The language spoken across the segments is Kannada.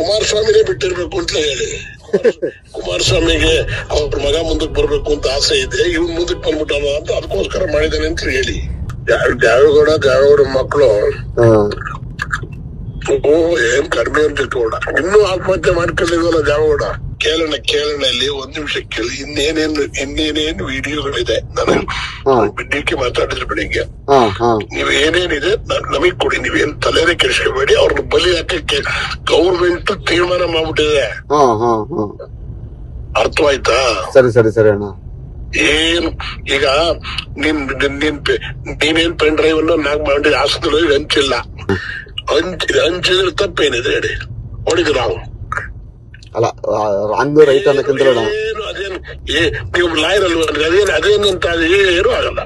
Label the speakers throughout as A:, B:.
A: ಕುಮಾರಸ್ವಾಮಿನೇ ಬಿಟ್ಟಿರ್ಬೇಕು ಅಂತ ಹೇಳಿ. ಕುಮಾರಸ್ವಾಮಿಗೆ ಅವ್ರ ಮಗ ಮುಂದಕ್ಕೆ ಬರ್ಬೇಕು ಅಂತ ಆಸೆ ಇದೆ ಇವ್ನ್ ಮುಂದಕ್ಕೆ ಬಂದ್ಬಿಟ್ಟಾನ ಅಂತ ಅದಕ್ಕೋಸ್ಕರ ಮಾಡಿದಾನೆ ಅಂತ ಹೇಳಿ. ದ್ಯಾವಗೌಡ ದ್ಯಾವಗೌಡ ಮಕ್ಕಳು ಓ ಏನ್ ಕಡಿಮೆ ಅಂತ ಇಟ್ಕೊಂಡ ಇನ್ನೂ ಆತ್ಮಹತ್ಯೆ ಮಾಡ್ಕೊಂಡಿದ್ವಲ್ಲ ದ್ಯಾವಗೌಡ ಕೇಳೋಣ ಕೇಳೋಣ ಇಲ್ಲಿ. ಒಂದ್ ನಿಮಿಷ ಕೇಳಿ. ಇನ್ನೇನೇನು ಇನ್ನೇನೇನು ವಿಡಿಯೋಗಳಿದೆ? ನಾನು
B: ಹಾ.
A: ಡಿ ಮಾತಾಡಿದ್ರೆ ಬೆಳಿಗ್ಗೆ ನೀವ್ ಏನೇನಿದೆ ನಮಗ್ ಕೊಡಿ. ನೀವೇನ್ ತಲೆನೇ ಕೆಡಿಸ್ಕೋಬೇಡಿ ಅವ್ರನ್ನ ಬಲಿ ಹಾಕಕ್ಕೆ ಗೌರ್ಮೆಂಟ್ ತೀರ್ಮಾನ ಮಾಡ್ಬಿಟ್ಟಿದೆ. ಅರ್ಥವಾಯ್ತಾ?
B: ಸರಿ ಸರಿ ಸರಿ ಅಣ್ಣ.
A: ಏನ್? ಈಗ ನಿನ್ ನಿನ್- ನೀನೇನ್ ಪೆನ್ ಡ್ರೈವ್ ಅನ್ನು ನಾಕ್ ಮಾಡಿ ಹಾಸ್ಪಿಟಲ್ ಹಂಚಿಲ್ಲ. ಹಂಚ ಹಂಚಿದ್ರೆ ತಪ್ಪೇನಿದೆ ಹೇಳಿ. ಹೊಡಿದ್ರು ನಾವು.
B: ಅಲ್ಲ ರಾಂಗ್ ರೈಟ್ ಅನ್ನಕ್ಕಿಂತ
A: ನೀವು. ಲಾಯರ್ ಅಲ್ವಾ? ಅದೇನು ಅದೇನಂತ ಏನು ಆಗಲ್ಲ.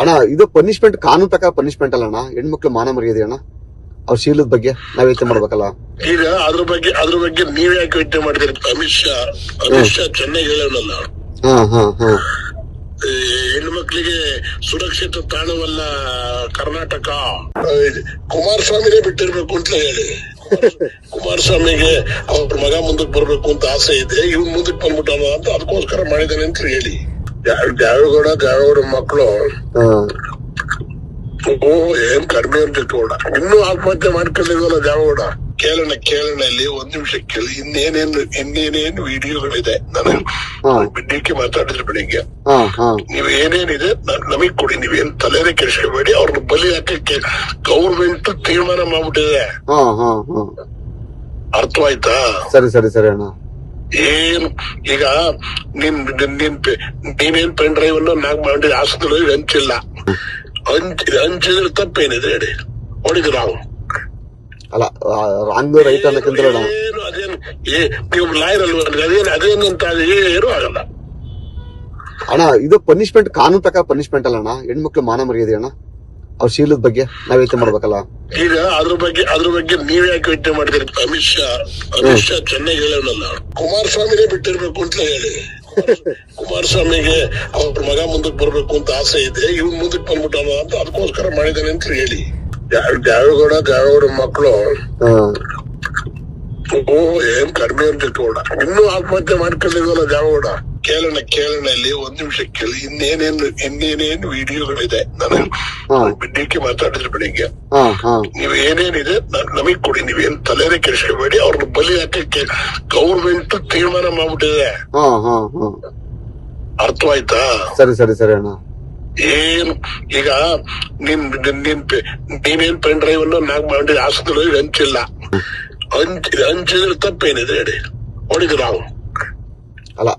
B: ಅಣ್ಣ ಇದು ಪನಿಷ್ಮೆಂಟ್ ಕಾನೂನು ಪ್ರಕಾರ ಪನಿಷ್ಮೆಂಟ್ ಅಲ್ಲ ಅಣ್ಣ. ಹೆಣ್ಮಕ್ಳು ಮಾನ ಮರ್ಯಾದೆ ಅಣ್ಣ. ಅವ್ರ ಶೀಲದ ಬಗ್ಗೆ ನಾವ್ ಯೋಚನೆ ಮಾಡ್ಬೇಕಲ್ಲ.
A: ಈಗ ಅದ್ರ ಬಗ್ಗೆ ಅದ್ರ ಬಗ್ಗೆ ನೀವ್ ಯಾಕೆ ಯೋಚನೆ ಮಾಡಿದ್ರಿ ಅಮಿತ್ ಶಾ ಅಮಿತ್ ಶಾ ಚೆನ್ನಾಗಿ ಹೇಳೋಣಲ್ಲ
B: ಹಾ ಹಾ ಹಾ.
A: ಈ ಹೆಣ್ಮಕ್ಳಿಗೆ ಸುರಕ್ಷಿತ ತಾಣವಲ್ಲ ಕರ್ನಾಟಕ. ಕುಮಾರಸ್ವಾಮಿನೇ ಬಿಟ್ಟಿರ್ಬೇಕು ಅಂತ ಹೇಳಿ. ಕುಮಾರಸ್ವಾಮಿಗೆ ಅವ್ರ ಮಗ ಮುಂದಕ್ಕೆ ಬರ್ಬೇಕು ಅಂತ ಆಸೆ ಇದೆ ಇವ್ನ್ ಮುಂದಕ್ಕೆ ಬಂದ್ಬಿಟ್ಟಾನ ಅಂತ ಅದಕ್ಕೋಸ್ಕರ ಮಾಡಿದಾನೆ ಅಂತ ಹೇಳಿ. ದ್ಯಾವಗೌಡ ದ್ಯಾವಗೌಡ ಮಕ್ಕಳು ಓ ಏನ್ ಕಡಿಮೆ ಅಂತ ಇಟ್ಕೊಂಡ ಇನ್ನೂ ಆತ್ಮಹತ್ಯೆ ಮಾಡ್ಕೊಂಡಿದ್ವಲ್ಲ ದ್ಯಾವಗೌಡ ಕೇಳೋಣ ಕೇಳೋಣ ಇಲ್ಲಿ. ಒಂದ್ ನಿಮಿಷ ಕೇಳಿ. ಇನ್ನೇನೇನು ಇನ್ನೇನೇನು ವಿಡಿಯೋಗಳಿದೆ? ನಾನು
B: ಹಾ.
A: ಡಿ ಮಾತಾಡಿದ್ರೆ ಬೆಳಿಗ್ಗೆ ನೀವ್ ಏನೇನಿದೆ ನಮಗ್ ಕೊಡಿ. ನೀವೇನ್ ತಲೆನೇ ಕೆಡಿಸ್ಕೋಬೇಡಿ. ಅವ್ರನ್ನ ಬಲಿ ಹಾಕಕ್ಕೆ ಗೌರ್ಮೆಂಟ್ ತೀರ್ಮಾನ ಮಾಡ್ಬಿಟ್ಟಿದೆ. ಅರ್ಥವಾಯ್ತಾ?
B: ಸರಿ ಸರಿ ಸರಿ ಅಣ್ಣ.
A: ಏನ್? ಈಗ ನಿನ್ ನಿನ್- ನೀನೇನ್ ಪೆನ್ ಡ್ರೈವ್ ಅನ್ನು ನಾಕ್ ಮಾಡಿ ಹಾಸ್ಪಿಟಲ್ ಹಂಚಿಲ್ಲ. ಹಂಚ ಹಂಚಿದ್ರೆ ತಪ್ಪೇನಿದೆ ಹೇಳಿ. ಹೊಡಿದ್ರು ನಾವು.
B: ಅಲ್ಲ ರಾಂಗ್ ರೈಟ್ ಅನ್ನಕ್ಕಿಂತ
A: ನೀವು ಲಾಯರ್ ಅದೇನ್ ಅದೇನಂತ ಏನು ಆಗಲ್ಲ.
B: ಅಣ್ಣ ಇದು ಪನಿಷ್ಮೆಂಟ್ ಕಾನೂನು ಪ್ರಕಾರ ಪನಿಷ್ಮೆಂಟ್ ಅಲ್ಲ ಅಣ್ಣ. ಹೆಣ್ಮಕ್ಳು ಮಾನ ಮರ್ಯಾದೆ ಅಣ್ಣ. ಅವ್ರ ಶೀಲದ ಬಗ್ಗೆ ನಾವ್ ಯೋಚನೆ ಮಾಡ್ಬೇಕಲ್ಲ.
A: ಈಗ ಅದ್ರ ಬಗ್ಗೆ ಅದ್ರ ಬಗ್ಗೆ ನೀವ್ ಯಾಕೆ ಯೋಚನೆ ಮಾಡಿದ್ರಿ ಅಮಿತ್ ಶಾ ಅಮಿತ್ ಶಾ ಚೆನ್ನಾಗಿ ಹೇಳೋಣ ಕುಮಾರಸ್ವಾಮಿನೇ ಬಿಟ್ಟಿರ್ಬೇಕು ಅಂತ ಹೇಳಿ. ಕುಮಾರಸ್ವಾಮಿಗೆ ಅವ್ರ ಮಗ ಮುಂದಕ್ಕೆ ಬರ್ಬೇಕು ಅಂತ ಆಸೆ ಇದೆ. ಇವ್ ಮುಂದಕ್ಕೆ ಬಂದ್ಬಿಟ್ಟ ಅಂತ ಅದಕ್ಕೋಸ್ಕರ ಮಾಡಿದಾನೆ ಅಂತ ಹೇಳಿ. ದ್ಯಾವಗೌಡ ದ್ಯಾವಗೌಡ ಮಕ್ಕಳು ಏನ್ ಕಡಿಮೆ ಅಂತ ಇಟ್ಕೊಂಡ. ಇನ್ನೂ ಆತ್ಮಹತ್ಯೆ ಮಾಡ್ಕೊಂಡಿದ್ವಲ್ಲ ದ್ಯಾವಗೌಡ ಕೇಳೋಣ ಕೇಳೋಣ ಇಲ್ಲಿ. ಒಂದ್ ನಿಮಿಷ ಕೇಳಿ. ಇನ್ನೇನೇನು ಇನ್ನೇನೇನು ವಿಡಿಯೋಗಳಿದೆ? ನಾನು ಡಿಕ್ಕಿ ಮಾತಾಡಿದ್ರು ಬೆಳಿಗ್ಗೆ. ನೀವ್ ಏನೇನಿದೆ ನಮಗ್ ಕೊಡಿ. ನೀವೇನ್ ತಲೆನೇ ಕೆಡಿಸ್ಕೋಬೇಡಿ. ಅವ್ರನ್ನ ಬಲಿ ಹಾಕಕ್ಕೆ ಗೌರ್ಮೆಂಟ್ ತೀರ್ಮಾನ ಮಾಡ್ಬಿಟ್ಟಿದೆ. ಅರ್ಥವಾಯ್ತಾ?
B: ಸರಿ ಸರಿ ಸರಿ ಅಣ್ಣ.
A: ಏನ್ ಈಗ ನಿಮ್ ನಿಮ್ ನೀವೇನ್ ಪೆನ್ ಡ್ರೈವ್ ಅನ್ನು ನಾಕ್ ಮಾಡಿ ಹಾಸ್ಪಿಟಲ್ ಹಂಚಿಲ್ಲ. ಹಂಚ ಹಂಚಿದ್ರೆ ತಪ್ಪೇನಿದೆ ಹೇಳಿ. ಹೊಡಿದ್ರು ನಾವು.
B: ಅಲ್ಲ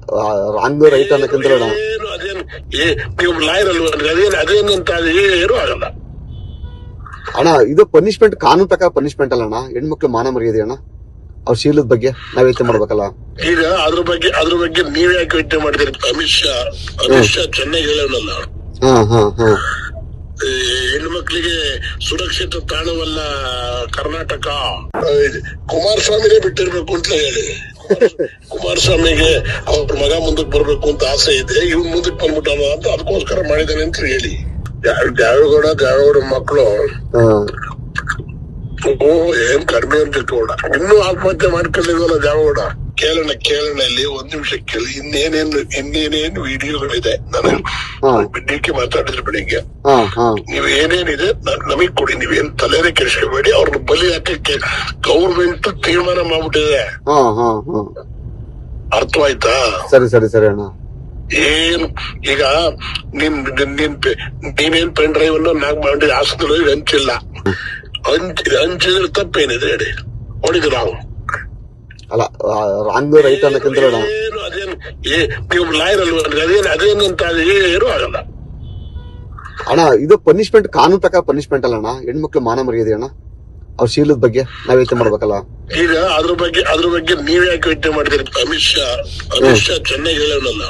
B: ರಾಂಗ್ ರೈಟ್ ಅನ್ನಕ್ಕಿಂತ ಅಣ್ಣ
A: ಏನು ಅದೇನ್ ಏ ನೀವು ಲಾಯರ್ ಅಲ್ವಾ? ಅದೇನ್ ಅದೇನಂತ ಏನು ಆಗಲ್ಲ.
B: ಅಣ್ಣ ಇದು ಪನಿಷ್ಮೆಂಟ್ ಕಾನೂನು ಪ್ರಕಾರ ಪನಿಷ್ಮೆಂಟ್ ಅಲ್ಲ ಅಣ್ಣ. ಹೆಣ್ಮಕ್ಳು ಮಾನ ಮರ್ಯಾದೆ ಅಣ್ಣ. ಅವ್ರ ಶೀಲದ ಬಗ್ಗೆ ನಾವ್ ಯೋಚನೆ ಮಾಡ್ಬೇಕಲ್ಲ.
A: ಈಗ ಅದ್ರ ಬಗ್ಗೆ ಅದ್ರ ಬಗ್ಗೆ ನೀವ್ ಯಾಕೆ ಯೋಚನೆ ಮಾಡಿದ್ರಿ ಅಮಿತ್ ಶಾ ಅಮಿತ್ ಶಾ ಚೆನ್ನಾಗಿ ಹೇಳೋಣಲ್ಲ
B: ಹಾ
A: ಮಕ್ಕಳಿಗೆ ಸುರಕ್ಷಿತ ತಾಣವಲ್ಲ ಕರ್ನಾಟಕ. ಕುಮಾರಸ್ವಾಮಿನೇ ಬಿಟ್ಟಿರ್ಬೇಕು ಅಂತ ಹೇಳಿ. ಕುಮಾರಸ್ವಾಮಿಗೆ ಅವ್ರ ಮಗ ಮುಂದಕ್ಕೆ ಬರ್ಬೇಕು ಅಂತ ಆಸೆ ಇದೆ ಇವ್ನು ಮುಂದಕ್ಕೆ ಬಂದ್ಬಿಟ್ಟಾನ ಅಂತ ಅದಕ್ಕೋಸ್ಕರ ಮಾಡಿದಾನೆ ಅಂತ ಹೇಳಿ. ದ್ಯಾವಗೌಡ ದ್ಯಾವಗೌಡ ಮಕ್ಕಳು ಓ ಏನ್ ಕಡಿಮೆ ಅಂತ ಇನ್ನೂ ಆತ್ಮಹತ್ಯೆ ಮಾಡ್ಕೊಂಡಿದ್ವಲ್ಲ ದ್ಯಾವಗೌಡ ಕೇಳೋಣ ಕೇಳೋಣ ಇಲ್ಲಿ. ಒಂದ್ ನಿಮಿಷ ಕೇಳಿ. ಇನ್ನೇನೇನು ಇನ್ನೇನೇನು ವಿಡಿಯೋಗಳಿದೆ? ನಾನು. ಡಿ ಮಾತಾಡಿದ್ರೆ ಬೆಳಿಗ್ಗೆ. ನೀವ್ ಏನೇನಿದೆ ನಮಗ್ ಕೊಡಿ. ನೀವೇನ್ ತಲೆನೇ ಕೆಡಿಸ್ಕೋಬೇಡಿ ಅವ್ರನ್ನ ಬಲಿ ಹಾಕಕ್ಕೆ ಗೌರ್ಮೆಂಟ್ ತೀರ್ಮಾನ ಮಾಡ್ಬಿಟ್ಟಿದೆ. ಅರ್ಥವಾಯ್ತಾ?
B: ಸರಿ ಸರಿ ಸರಿ ಅಣ್ಣ.
A: ಏನ್ ಈಗ ನಿನ್ ನಿನ್- ನೀನೇನ್ ಪೆನ್ ಡ್ರೈವ್ ಅನ್ನು ನಾಕ್ ಮಾಡಿ ಹಾಸ್ಪಿಟಲ್ ಹಂಚಿಲ್ಲ. ಹಂಚ ಹಂಚಿದ್ರೆ ತಪ್ಪೇನಿದೆ ಹೇಳಿ. ಹೊಡಿದ್ರು ನಾವು
B: ಅಲ್ಲ ರಾಂಗ್ ರೈಟ್ ಅನ್ನಕ್ಕಿಂತ
A: ಏ ನೀವು ಲಾಯರ್ ಅದೇನ್ ಅದೇನಂತ ಏನು ಆಗಲ್ಲ.
B: ಅಣ್ಣ ಇದು ಪನಿಷ್ಮೆಂಟ್ ಕಾನೂನು ಪ್ರಕಾರ ಪನಿಷ್ಮೆಂಟ್ ಅಲ್ಲ ಅಣ್ಣ. ಹೆಣ್ಮಕ್ಳು ಮಾನ ಮರ್ಯಾದೆ ಅಣ್ಣ. ಅವ್ರ ಶೀಲದ ಬಗ್ಗೆ ನಾವ್ ಯೋಚನೆ ಮಾಡ್ಬೇಕಲ್ಲ.
A: ಈಗ ಅದ್ರ ಬಗ್ಗೆ ಅದ್ರ ಬಗ್ಗೆ ನೀವ್ ಯಾಕೆ ಯೋಚನೆ ಮಾಡ್ತೀರಿ? ಅಮಿತ್ ಶಾ ಅಮಿತ್ ಶಾ ಚೆನ್ನಾಗಿ ಹೇಳೋಣಲ್ಲ